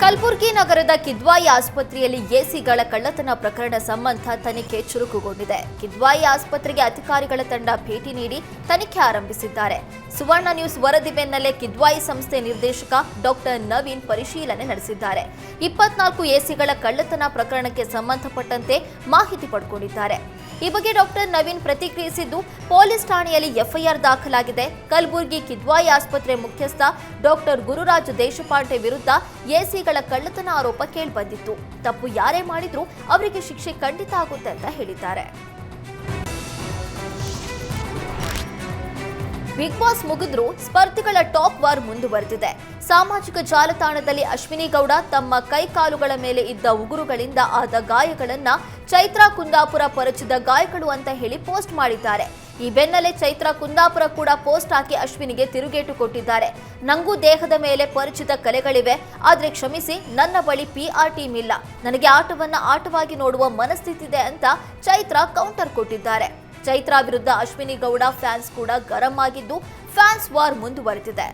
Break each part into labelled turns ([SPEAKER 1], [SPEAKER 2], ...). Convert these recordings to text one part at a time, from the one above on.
[SPEAKER 1] ಕಲಬುರಗಿ ನಗರದ ಕಿದ್ವಾಯಿ ಆಸ್ಪತ್ರೆಯಲ್ಲಿ ಎಸಿಗಳ ಕಳ್ಳತನ ಪ್ರಕರಣ ಸಂಬಂಧ ತನಿಖೆ ಚುರುಕುಗೊಂಡಿದೆ. ಕಿದ್ವಾಯಿ ಆಸ್ಪತ್ರೆಗೆ ಅಧಿಕಾರಿಗಳ ತಂಡ ಭೇಟಿ ನೀಡಿ ತನಿಖೆ ಆರಂಭಿಸಿದ್ದಾರೆ. ಸುವರ್ಣ ನ್ಯೂಸ್ ವರದಿ ಬೆನ್ನಲ್ಲೇ ಕಿದ್ವಾಯಿ ಸಂಸ್ಥೆ ನಿರ್ದೇಶಕ ಡಾಕ್ಟರ್ ನವೀನ್ ಪರಿಶೀಲನೆ ನಡೆಸಿದ್ದಾರೆ. ಇಪ್ಪತ್ನಾಲ್ಕು ಎಸಿಗಳ ಕಳ್ಳತನ ಪ್ರಕರಣಕ್ಕೆ ಸಂಬಂಧಪಟ್ಟಂತೆ ಮಾಹಿತಿ ಪಡ್ಕೊಂಡಿದ್ದಾರೆ. ಈ ಬಗ್ಗೆ ಡಾಕ್ಟರ್ ನವೀನ್ ಪ್ರತಿಕ್ರಿಯಿಸಿದ್ದು, ಪೊಲೀಸ್ ಠಾಣೆಯಲ್ಲಿ ಎಫ್ಐಆರ್ ದಾಖಲಾಗಿದೆ. ಕಲಬುರಗಿ ಕಿದ್ವಾಯಿ ಆಸ್ಪತ್ರೆ ಮುಖ್ಯಸ್ಥ ಡಾಕ್ಟರ್ ಗುರುರಾಜ್ ದೇಶಪಾಂಡೆ ವಿರುದ್ಧ ಎಸಿಗಳ ಕಳ್ಳತನ ಆರೋಪ ಕೇಳಿಬಂದಿತ್ತು. ತಪ್ಪು ಯಾರೇ ಮಾಡಿದ್ರೂ ಅವರಿಗೆ ಶಿಕ್ಷೆ ಖಂಡಿತ ಆಗುತ್ತೆ ಅಂತ ಹೇಳಿದ್ದಾರೆ. ಬಿಗ್ ಬಾಸ್ ಮುಗಿದ್ರೂ ಸ್ಪರ್ಧಿಗಳ ಟಾಪ್ ವಾರ್ ಮುಂದುವರೆದಿದೆ. ಸಾಮಾಜಿಕ ಜಾಲತಾಣದಲ್ಲಿ ಅಶ್ವಿನಿ ಗೌಡ ತಮ್ಮ ಕೈಕಾಲುಗಳ ಮೇಲೆ ಇದ್ದ ಉಗುರುಗಳಿಂದ ಆದ ಗಾಯಗಳನ್ನ ಚೈತ್ರ ಕುಂದಾಪುರ ಪರಚಿದ ಗಾಯಗಳು ಅಂತ ಹೇಳಿ ಪೋಸ್ಟ್ ಮಾಡಿದ್ದಾರೆ. ಈ ಬೆನ್ನಲ್ಲೇ ಚೈತ್ರ ಕುಂದಾಪುರ ಕೂಡ ಪೋಸ್ಟ್ ಹಾಕಿ ಅಶ್ವಿನಿಗೆ ತಿರುಗೇಟು ಕೊಟ್ಟಿದ್ದಾರೆ. ನಂಗೂ ದೇಹದ ಮೇಲೆ ಪರಿಚಿತ ಕಲೆಗಳಿವೆ. ಆದ್ರೆ ಕ್ಷಮಿಸಿ, ನನ್ನ ಬಳಿ ಪಿಆರ್ ಟೀಮ್ ಇಲ್ಲ. ನನಗೆ ಆಟವನ್ನ ಆಟವಾಗಿ ನೋಡುವ ಮನಸ್ಥಿತಿ ಇದೆ ಅಂತ ಚೈತ್ರ ಕೌಂಟರ್ ಕೊಟ್ಟಿದ್ದಾರೆ. ಚೈತ್ರಾ ವಿರುದ್ಧ ಅಶ್ವಿನಿ ಗೌಡ ಫ್ಯಾನ್ಸ್ ಕೂಡ ಗರಂ ಆಗಿದ್ದು ಫ್ಯಾನ್ಸ್ ವಾರ್ ಮುಂದುವರೆದಿದೆ.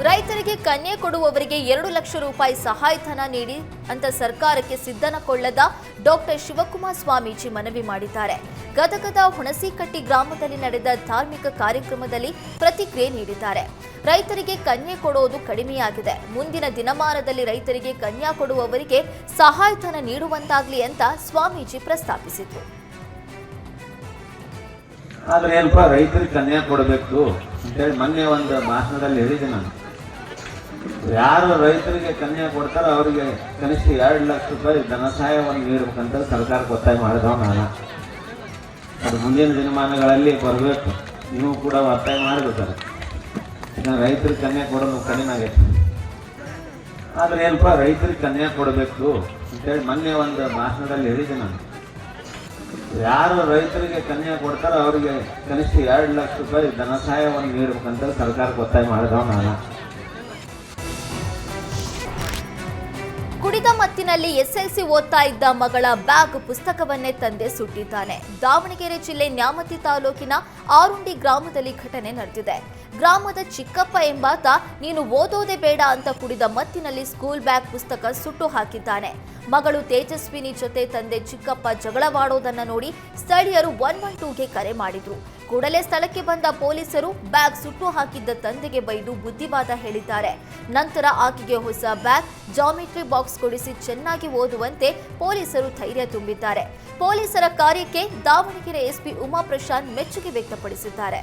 [SPEAKER 1] ರೈತರಿಗೆ ಕನ್ಯೆ ಕೊಡುವವರಿಗೆ ಎರಡು ಲಕ್ಷ ರೂಪಾಯಿ ಸಹಾಯಧನ ನೀಡಿ ಅಂತ ಸರ್ಕಾರಕ್ಕೆ ಸಿದ್ಧನ ಕೊಳ್ಳದ ಡಾಕ್ಟರ್ ಶಿವಕುಮಾರ್ ಸ್ವಾಮೀಜಿ ಮನವಿ ಮಾಡಿದ್ದಾರೆ. ಗದಗದ ಹುಣಸಿಕಟ್ಟಿ ಗ್ರಾಮದಲ್ಲಿ ನಡೆದ ಧಾರ್ಮಿಕ ಕಾರ್ಯಕ್ರಮದಲ್ಲಿ ಪ್ರತಿಕ್ರಿಯೆ ನೀಡಿದ್ದಾರೆ. ರೈತರಿಗೆ ಕನ್ಯೆ ಕೊಡೋದು ಕಡಿಮೆಯಾಗಿದೆ. ಮುಂದಿನ ದಿನಮಾನದಲ್ಲಿ ರೈತರಿಗೆ ಕನ್ಯಾ ಕೊಡುವವರಿಗೆ ಸಹಾಯಧನ ನೀಡುವಂತಾಗ್ಲಿ ಅಂತ ಸ್ವಾಮೀಜಿ ಪ್ರಸ್ತಾಪಿಸಿದರು.
[SPEAKER 2] ಆದ್ರೆ ಏನಪ್ಪ, ರೈತರಿಗೆ ಕನ್ಯಾ ಕೊಡಬೇಕು ಅಂತೇಳಿ ಮೊನ್ನೆ ಒಂದು ಭಾಷಣದಲ್ಲಿ ಹೇಳಿದೆ ನಾನು. ಯಾರು ರೈತರಿಗೆ ಕನ್ಯಾ ಕೊಡ್ತಾರೋ ಅವರಿಗೆ ಕನಿಷ್ಠ ಎರಡು ಲಕ್ಷ ರೂಪಾಯಿ ಧನ ಸಹಾಯವನ್ನು ನೀಡಬೇಕಂತ ಸರ್ಕಾರ ಒತ್ತಾಯ ಮಾಡಿದವ ನಾನು ಅದು ಮುಂದಿನ ದಿನಮಾನಗಳಲ್ಲಿ ಬರಬೇಕು. ನೀವು ಕೂಡ ಒತ್ತಾಯ ಮಾಡಬೇಕಾರೆ ನಾನು ರೈತರಿಗೆ ಕನ್ಯಾ ಕೊಡೋದು ಕಡಿಮೆ ಆಗೈತೆ. ಆದರೆ ಏನಪ್ಪ, ರೈತರಿಗೆ ಕನ್ಯಾ ಕೊಡಬೇಕು ಅಂತೇಳಿ ಮೊನ್ನೆ ಒಂದು ಭಾಷಣದಲ್ಲಿ ಹೇಳಿದೆ ನಾನು. ಯಾರು ರೈತರಿಗೆ ಕನ್ಯಾ ಕೊಡ್ತಾರೋ ಅವರಿಗೆ ಕನಿಷ್ಠ ಎರಡು ಲಕ್ಷ ರೂಪಾಯಿ ಧನ ಸಹಾಯವನ್ನು ನೀಡಬೇಕಂತ ಸರ್ಕಾರ ಒತ್ತಾಯ ಮಾಡಿದವ ನಾನು
[SPEAKER 1] ಕುಡಿದ ಮತ್ತಿನಲ್ಲಿ ಎಸ್ಎಲ್ಸಿ ಓದ್ತಾ ಇದ್ದ ಮಗಳ ಬ್ಯಾಗ್ ಪುಸ್ತಕವನ್ನೇ ತಂದೆ ಸುಟ್ಟಿದ್ದಾನೆ. ದಾವಣಗೆರೆ ಜಿಲ್ಲೆ ನ್ಯಾಮತಿ ತಾಲೂಕಿನ ಆರುಂಡಿ ಗ್ರಾಮದಲ್ಲಿ ಘಟನೆ ನಡೆದಿದೆ. ಗ್ರಾಮದ ಚಿಕ್ಕಪ್ಪ ಎಂಬಾತ, ನೀನು ಓದೋದೇ ಬೇಡ ಅಂತ ಕುಡಿದ ಮತ್ತಿನಲ್ಲಿ ಸ್ಕೂಲ್ ಬ್ಯಾಗ್ ಪುಸ್ತಕ ಸುಟ್ಟು ಹಾಕಿದ್ದಾನೆ. ಮಗಳು ತೇಜಸ್ವಿನಿ ಜೊತೆ ತಂದೆ ಚಿಕ್ಕಪ್ಪ ಜಗಳವಾಡೋದನ್ನ ನೋಡಿ ಸ್ಥಳೀಯರು ಒನ್ ಒನ್ ಟೂಗೆ ಕರೆ ಮಾಡಿದ್ರು. ಕೂಡಲೇ ಸ್ಥಳಕ್ಕೆ ಬಂದ ಪೊಲೀಸರು ಬ್ಯಾಗ್ ಸುಟ್ಟು ಹಾಕಿದ್ದ ತಂದೆಗೆ ಬೈದು ಬುದ್ಧಿವಾದ ಹೇಳಿದ್ದಾರೆ. ನಂತರ ಆಕೆಗೆ ಹೊಸ ಬ್ಯಾಗ್, ಜಾಮಿಟ್ರಿ ಬಾಕ್ಸ್ ಕೊಡಿಸಿ ಚೆನ್ನಾಗಿ ಓದುವಂತೆ ಪೊಲೀಸರು ಧೈರ್ಯ ತುಂಬಿದ್ದಾರೆ. ಪೊಲೀಸರ ಕಾರ್ಯಕ್ಕೆ ದಾವಣಗೆರೆ ಎಸ್ಪಿ ಉಮಾ ಪ್ರಶಾಂತ್ ಮೆಚ್ಚುಗೆ ವ್ಯಕ್ತಪಡಿಸಿದ್ದಾರೆ.